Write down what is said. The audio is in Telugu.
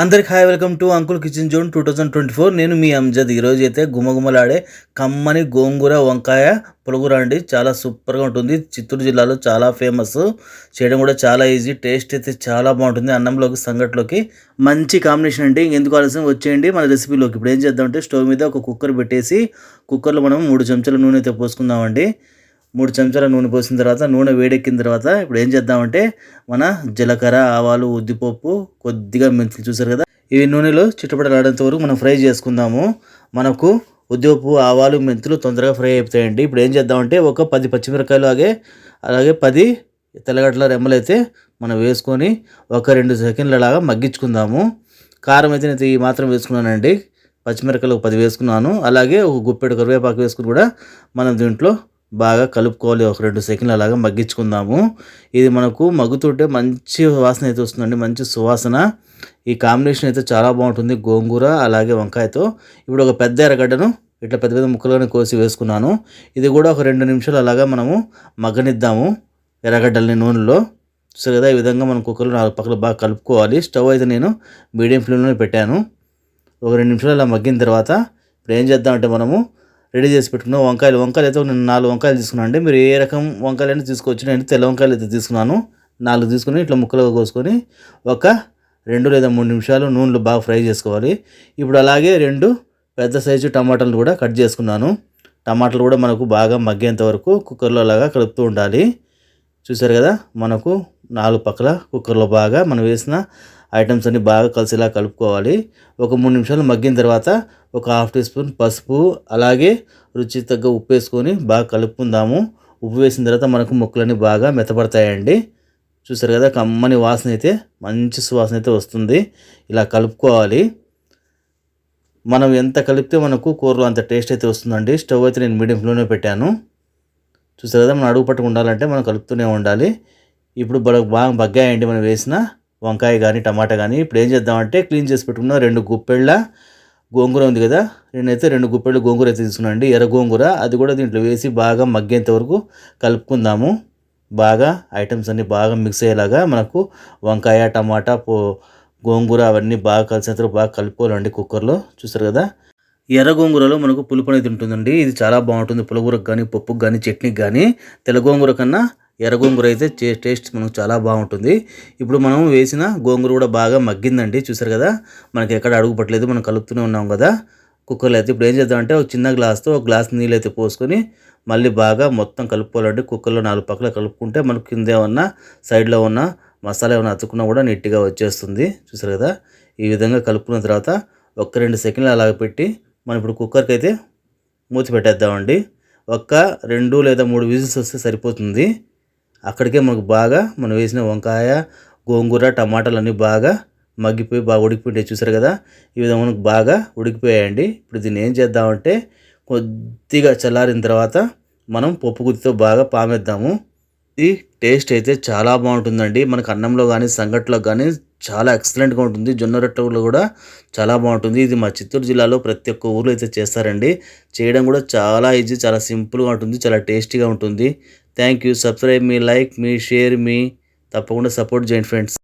అందరికి hi welcome to uncle kitchen zone two thousand twenty four. నేను మీ అంజద్. ఈరోజు అయితే గుమగుమలాడే కమ్మని గోంగూర వంకాయ పులుగుర అండి చాలా సూపర్గా ఉంటుంది. చిత్తూరు జిల్లాలో చాలా ఫేమస్. చేయడం కూడా చాలా ఈజీ. టేస్ట్ అయితే చాలా బాగుంటుంది. అన్నంలోకి సంగట్లోకి. మంచి కాంబినేషన్ అండి. ఎందుకు ఆలస్యం? వచ్చేయండి మన రెసిపీలోకి. ఇప్పుడు ఏం చేద్దామంటే స్టవ్ మీద ఒక కుక్కర్ పెట్టేసి కుక్కర్లో మనం మూడు చెంచాల నూనె అయితే పోసుకుందామండి. మూడు చెంచాల నూనె పోసిన తర్వాత నూనె వేడెక్కిన తర్వాత ఇప్పుడు ఏం చేద్దామంటే మన జీలకర్ర ఆవాలు ఉద్దిపప్పు కొద్దిగా మెంతులు చూసారు కదా? ఇవి నూనెలో చిట్టపడలాడేంత వరకు మనం ఫ్రై చేసుకుందాము. మనకు ఉద్దిపప్పు ఆవాలు మెంతులు తొందరగా ఫ్రై అయిపోతాయండి. ఇప్పుడు ఏం చేద్దామంటే ఒక పది పచ్చిమిరకాయలు అలాగే అలాగే పది తెల్లగడ్డల రెమ్మలు అయితే మనం వేసుకొని ఒక రెండు సెకండ్ల లాగా మగ్గించుకుందాము. కారం అయితే నేను ఈ మాత్రం వేసుకున్నానండి. పచ్చిమిరకాయలు ఒక పది వేసుకున్నాను. అలాగే ఒక గుప్పెడు కరివేపాకు వేసుకుని కూడా మనం దీంట్లో బాగా కలుపుకోవాలి. ఒక రెండు సెకండ్లు అలాగా మగ్గించుకుందాము. ఇది మనకు మగ్గుతుంటే మంచి వాసన అయితే వస్తుందండి. మంచి సువాసన. ఈ కాంబినేషన్ అయితే చాలా బాగుంటుంది. గోంగూర అలాగే వంకాయతో. ఇప్పుడు ఒక పెద్ద ఎర్రగడ్డను ఇట్లా పెద్ద పెద్ద ముక్కలుగానే కోసి వేసుకున్నాను. ఇది కూడా ఒక రెండు నిమిషాలు అలాగా మనము మగ్గనిద్దాము ఎర్రగడ్డల్ని నూనెలో. సో కదా ఈ విధంగా మనం కుక్కర్లో నాలుగు పక్కల బాగా కలుపుకోవాలి. స్టవ్ అయితే నేను మీడియం ఫ్లేమ్లోనే పెట్టాను. ఒక రెండు నిమిషాలు అలా మగ్గిన తర్వాత ఇప్పుడు ఏం చేద్దామంటే మనము రెడీ చేసి పెట్టుకున్న వంకాయలు వంకాయలు అయితే నేను నాలుగు వంకాయలు తీసుకున్నాను అండి. మీరు ఏ రకం వంకాయలు అయినా తీసుకోవచ్చు నేను తెల్ల వంకాయలు అయితే తీసుకున్నాను. నాలుగు తీసుకుని ఇట్లా ముక్కలుగా కోసుకొని ఒక రెండు లేదా మూడు నిమిషాలు నూనెలో బాగా ఫ్రై చేసుకోవాలి. ఇప్పుడు అలాగే రెండు పెద్ద సైజు టమాటాలు కూడా కట్ చేసుకున్నాను. టమాటాలు కూడా మనకు బాగా మగ్గేంత వరకు కుక్కర్లో అలాగా కలుపుతూ ఉండాలి. చూసారు కదా? మనకు నాలుగు పక్కల కుక్కర్లో బాగా మనం వేసిన ఐటమ్స్ అన్ని బాగా కలిసిలా కలుపుకోవాలి. ఒక మూడు నిమిషాలు మగ్గిన తర్వాత ఒక హాఫ్ టీ స్పూన్ పసుపు అలాగే రుచి తగ్గ ఉప్పు వేసుకొని బాగా కలుపుకుందాము. ఉప్పు వేసిన తర్వాత మనకు ముక్కలన్నీ బాగా మెత్తపడతాయండి చూసారు కదా కమ్మని వాసన అయితే మంచి సువాసన అయితే వస్తుంది. ఇలా కలుపుకోవాలి. మనం ఎంత కలిపితే మనకు కూరలో అంత టేస్ట్ అయితే వస్తుందండి. స్టవ్ అయితే నేను మీడియం ఫ్లేమ్లో పెట్టాను. చూసారు కదా మనం అడుగు పట్టుకు ఉండాలంటే మనం కలుపుతూనే ఉండాలి. ఇప్పుడు బాగా బగ్గాయండి మనం వేసిన వంకాయ కానీ టమాటా కానీ ఇప్పుడు ఏం చేద్దామంటే క్లీన్ చేసి పెట్టుకున్న రెండు గుప్పెళ్ళ గోంగూర ఉంది కదా నేనైతే రెండు గుప్పెళ్ళు గోంగూర అయితే తీసుకున్నాను ఎర్ర గోంగూర అది కూడా దీంట్లో వేసి బాగా మగ్గేంత వరకు కలుపుకుందాము. బాగా ఐటమ్స్ అన్నీ బాగా మిక్స్ అయ్యేలాగా మనకు వంకాయ టమాటా పో గోంగూర అవన్నీ బాగా కలిసినంత బాగా కలుపుకోవాలండి కుక్కర్లో. చూస్తారు కదా? ఎర్ర గోంగూరలో మనకు పులుపు అనేది ఉంటుందండి. ఇది చాలా బాగుంటుంది. పులగూరకు కానీ పప్పుకు కానీ చట్నీకి కానీ తెల్ల గోంగూర కన్నా ఎర్ర గోంగూర అయితే టేస్ట్ మనకు చాలా బాగుంటుంది. ఇప్పుడు మనం వేసిన గోంగూర కూడా బాగా మగ్గిందండి. చూసారు కదా? మనకి ఎక్కడ అడుగు పట్టలేదు. మనం కలుపుతూనే ఉన్నాం కదా? కుక్కర్లో అయితే ఇప్పుడు ఏం చేద్దామంటే ఒక చిన్న గ్లాస్తో ఒక గ్లాస్ నీళ్ళు అయితే పోసుకొని మళ్ళీ బాగా మొత్తం కలుపుకోవాలండి. కుక్కర్లో నాలుగు పక్కల కలుపుకుంటే మనకు కింద ఏమన్నా సైడ్లో ఉన్న మసాలా ఏమైనా అతుక్కున్నా కూడా నీట్గా వచ్చేస్తుంది. చూసారు కదా? ఈ విధంగా కలుపుకున్న తర్వాత ఒక్క రెండు సెకండ్లు అలాగ పెట్టి మనం ఇప్పుడు కుక్కర్కి అయితే మూతి పెట్టేద్దామండి. ఒక్క రెండు లేదా మూడు విజిల్స్ వస్తే సరిపోతుంది. అక్కడికే మనకు బాగా మనం వేసిన వంకాయ గోంగూర టమాటాలు అన్నీ బాగా మగ్గిపోయి బాగా ఉడికిపోయి చూసారు కదా? ఈ విధంగా మనకు బాగా ఉడికిపోయాయండి. ఇప్పుడు దీన్ని ఏం చేద్దామంటే కొద్దిగా చల్లారిన తర్వాత మనం పప్పు గుత్తితో బాగా పామేద్దాము. ఇది టేస్ట్ అయితే చాలా బాగుంటుందండి. మనకు అన్నంలో కానీ సంగట్లో కానీ చాలా ఎక్సలెంట్గా ఉంటుంది. జొన్న రొట్టెలు కూడా చాలా బాగుంటుంది. ఇది మా చిత్తూరు జిల్లాలో ప్రతి ఒక్క ఊర్లో అయితే చేస్తారండి. చేయడం కూడా చాలా ఈజీ చాలా సింపుల్గా ఉంటుంది. చాలా టేస్టీగా ఉంటుంది. థ్యాంక్ యూ సబ్స్క్రైబ్ మీ లైక్ మీ షేర్ మీ తప్పకుండా సపోర్ట్ చేయండి ఫ్రెండ్స్